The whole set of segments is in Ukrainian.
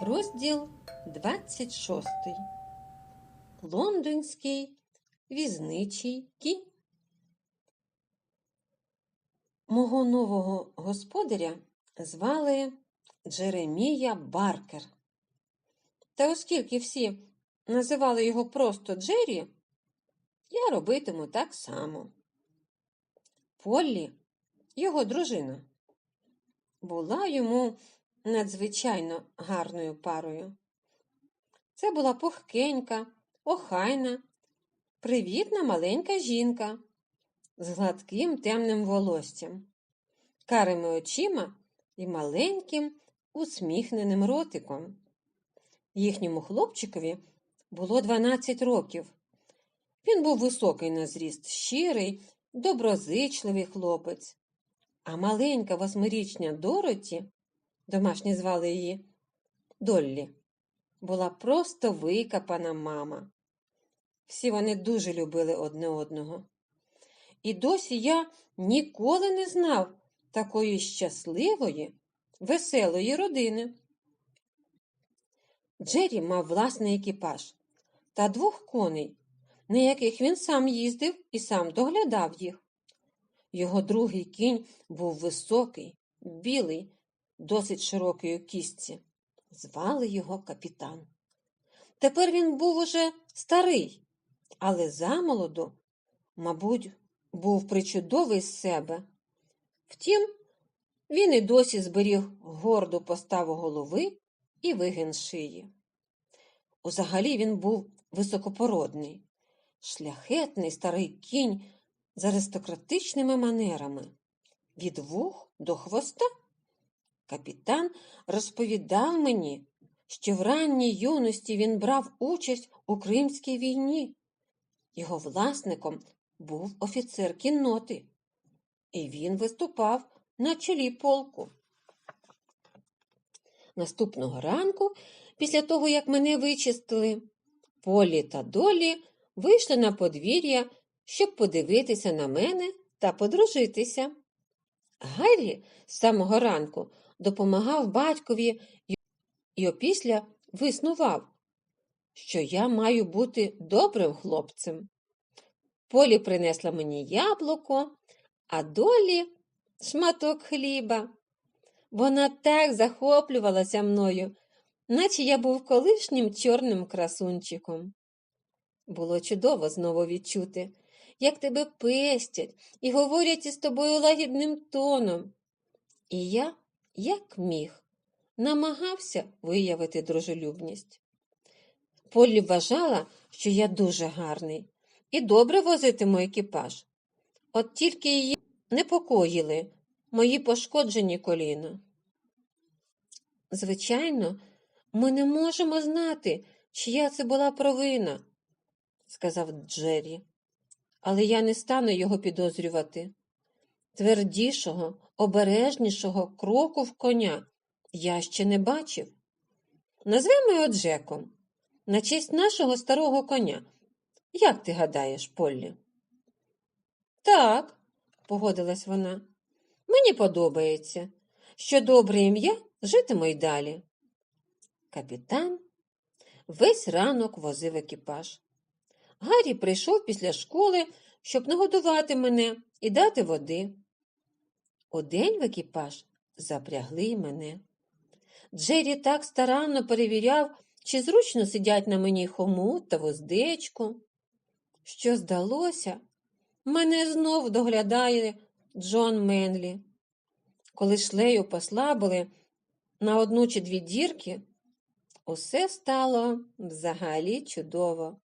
Розділ 26. Лондонський візничий кінь. Мого нового господаря звали Джеремія Баркер. Та оскільки всі називали його просто Джері, я робитиму так само. Поллі, його дружина, була йому надзвичайно гарною парою. Це була пухкенька, охайна, привітна маленька жінка з гладким темним волоссям, карими очима і маленьким усміхненим ротиком. Їхньому хлопчикові було 12 років. Він був високий на зріст, щирий, доброзичливий хлопець. А маленька восьмирічня Дороті, домашні звали її Доллі, була просто викопана мама. Всі вони дуже любили одне одного. І досі я ніколи не знав такої щасливої, веселої родини. Джері мав власний екіпаж та двох коней, на яких він сам їздив і сам доглядав їх. Його другий кінь був високий, білий, досить широкої кістці. Звали його капітан. Тепер він був уже старий, але замолоду, мабуть, був причудовий з себе. Втім, він і досі зберіг горду поставу голови і вигин шиї. Узагалі він був високопородний, шляхетний старий кінь з аристократичними манерами від вух до хвоста. Капітан розповідав мені, що в ранній юності він брав участь у Кримській війні. Його власником був офіцер кінноти, і він виступав на чолі полку. Наступного ранку, після того, як мене вичистили, Полі та Долі вийшли на подвір'я, щоб подивитися на мене та подружитися. Гаррі з самого ранку допомагав батькові і опісля виснував, що я маю бути добрим хлопцем. Полі принесла мені яблуко, а долі шматок хліба. Вона так захоплювалася мною, наче я був колишнім чорним красунчиком. Було чудово знову відчути, як тебе пестять і говорять із тобою лагідним тоном. І я, як міг, намагався виявити дружелюбність. Полі вважала, що я дуже гарний і добре возитиму екіпаж. От тільки її непокоїли мої пошкоджені коліна. Звичайно, ми не можемо знати, чия це була провина, сказав Джері, але я не стану його підозрювати. Твердішого, обережнішого кроку в коня я ще не бачив. Назвемо його Джеком, на честь нашого старого коня. Як ти гадаєш, Поллі? Так, погодилась вона. Мені подобається, що добре ім'я житиме й далі. Капітан весь ранок возив екіпаж. Гаррі прийшов після школи, щоб нагодувати мене і дати води. Удень в екіпаж запрягли й мене. Джері так старанно перевіряв, чи зручно сидять на мені хомут та воздечку. Що здалося, мене знов доглядає Джон Менлі. Коли шлею послабили на одну чи дві дірки, усе стало взагалі чудово.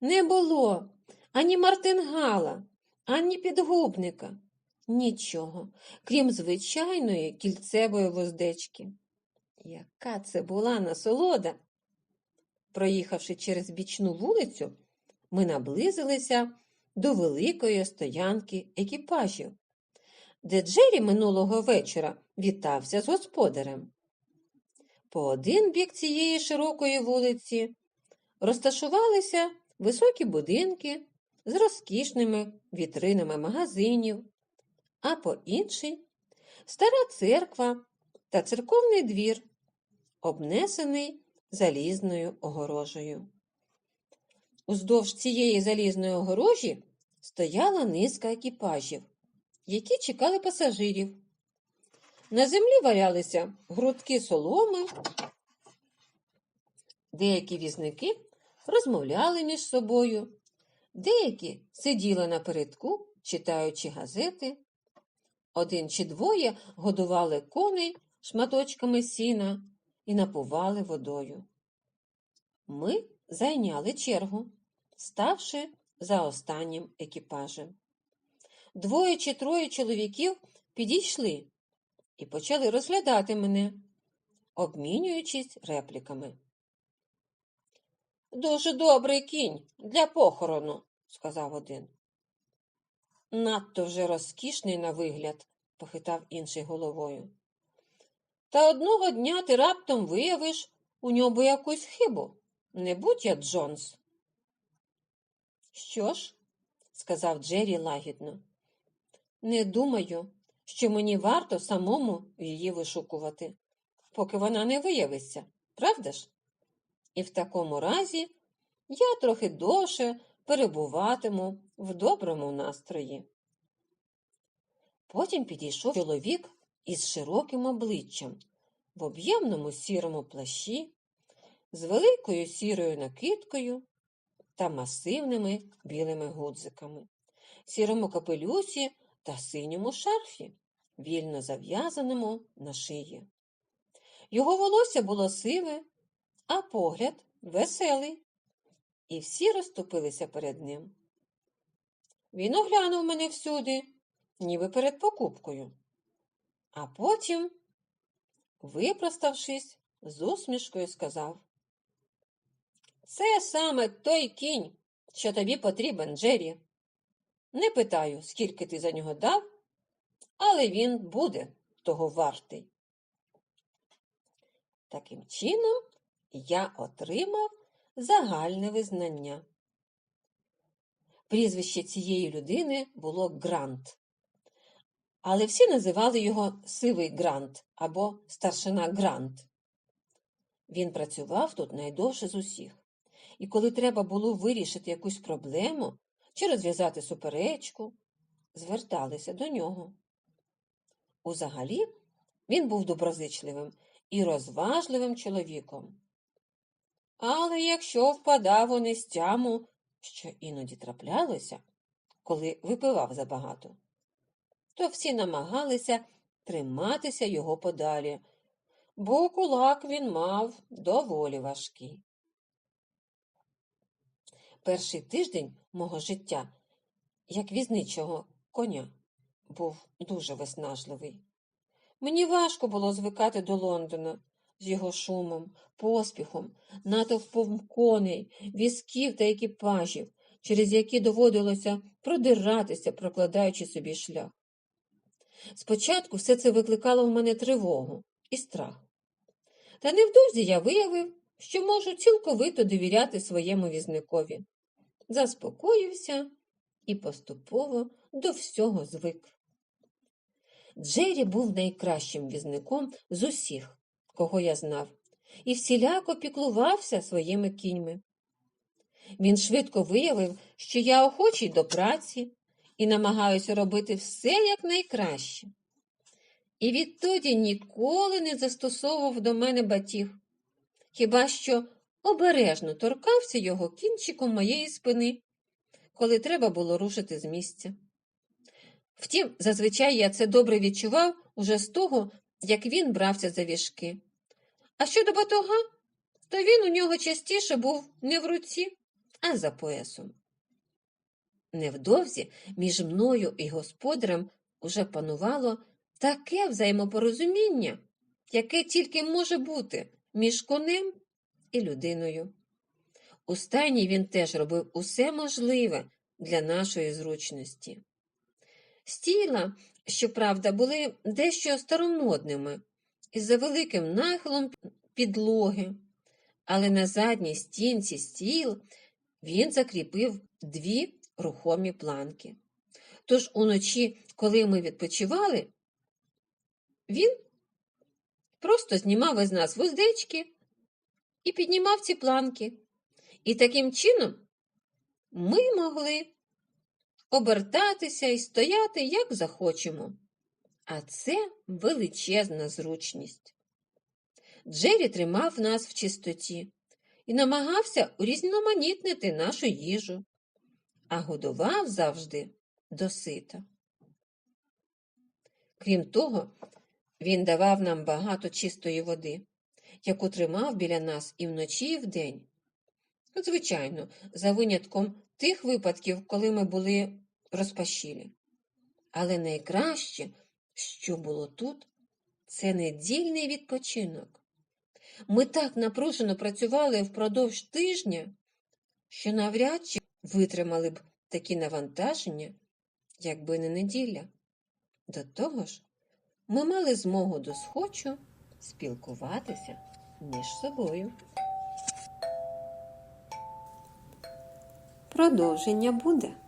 Не було ані мартингала, ані підгубника, нічого, крім звичайної кільцевої воздечки. Яка це була насолода! Проїхавши через бічну вулицю, ми наблизилися до великої стоянки екіпажів, де Джері минулого вечора вітався з господарем. По один бік цієї широкої вулиці розташувалися високі будинки з розкішними вітринами магазинів, а по інший стара церква та церковний двір, обнесений залізною огорожею. Уздовж цієї залізної огорожі стояла низка екіпажів, які чекали пасажирів. На землі валялися грудки соломи. Деякі візники розмовляли між собою, деякі сиділи напередку, читаючи газети. Один чи двоє годували коней шматочками сіна і напували водою. Ми зайняли чергу, ставши за останнім екіпажем. Двоє чи троє чоловіків підійшли і почали розглядати мене, обмінюючись репліками. Дуже добрий кінь для похорону, сказав один. Надто вже розкішний на вигляд, похитав інший головою. Та одного дня ти раптом виявиш у ньому якусь хибу. Не будь я Джонс. Що ж, сказав Джері лагідно, не думаю, що мені варто самому її вишукувати, поки вона не виявиться, правда ж? І в такому разі я трохи довше перебуватиму в доброму настрої. Потім підійшов чоловік із широким обличчям, в об'ємному сірому плащі, з великою сірою накидкою та масивними білими гудзиками, сірому капелюсі та синьому шарфі, вільно зав'язаному на шиї. Його волосся було сиве, а погляд веселий, і всі розступилися перед ним. Він оглянув мене всюди, ніби перед покупкою, а потім, випроставшись, з усмішкою сказав Це саме той кінь, що тобі потрібен, Джері. Не питаю, скільки ти за нього дав, але він буде того вартий. Таким чином, я отримав загальне визнання. Прізвище цієї людини було Грант, але всі називали його Сивий Грант або старшина Грант. Він працював тут найдовше з усіх, і коли треба було вирішити якусь проблему чи розв'язати суперечку, зверталися до нього. Узагалі, він був доброзичливим і розважливим чоловіком. Але якщо впадав у нестяму, що іноді траплялося, коли випивав забагато, то всі намагалися триматися його подалі, бо кулак він мав доволі важкий. Перший тиждень мого життя, як візничого коня, був дуже виснажливий. Мені важко було звикати до Лондона з його шумом, поспіхом, натовпом коней, візків та екіпажів, через які доводилося продиратися, прокладаючи собі шлях. Спочатку все це викликало в мене тривогу і страх. Та невдовзі я виявив, що можу цілковито довіряти своєму візникові. Заспокоївся і поступово до всього звик. Джері був найкращим візником з усіх, кого я знав, і всіляко піклувався своїми кіньми. Він швидко виявив, що я охочий до праці і намагаюся робити все якнайкраще. І відтоді ніколи не застосовував до мене батіг, хіба що обережно торкався його кінчиком моєї спини, коли треба було рушити з місця. Втім, зазвичай я це добре відчував уже з того, як він брався за віжки. А щодо батога, то він у нього частіше був не в руці, а за поясом. Невдовзі між мною і господарем уже панувало таке взаємопорозуміння, яке тільки може бути між конем і людиною. У стайні він теж робив усе можливе для нашої зручності. Стіла, щоправда, були дещо старомодними із за великим нахилом підлоги, але на задній стінці стіл він закріпив дві рухомі планки. Тож уночі, коли ми відпочивали, він просто знімав із нас вуздечки і піднімав ці планки. І таким чином ми могли обертатися і стояти, як захочемо. А це величезна зручність. Джері тримав нас в чистоті і намагався урізноманітнити нашу їжу, а годував завжди досита. Крім того, він давав нам багато чистої води, яку тримав біля нас і вночі, і вдень. Звичайно, за винятком тих випадків, коли ми були розпашілі. Але найкраще, що було тут, це недільний відпочинок. Ми так напружено працювали впродовж тижня, що навряд чи витримали б такі навантаження, якби не неділя. До того ж, ми мали змогу до схочу спілкуватися між собою. Продовження буде.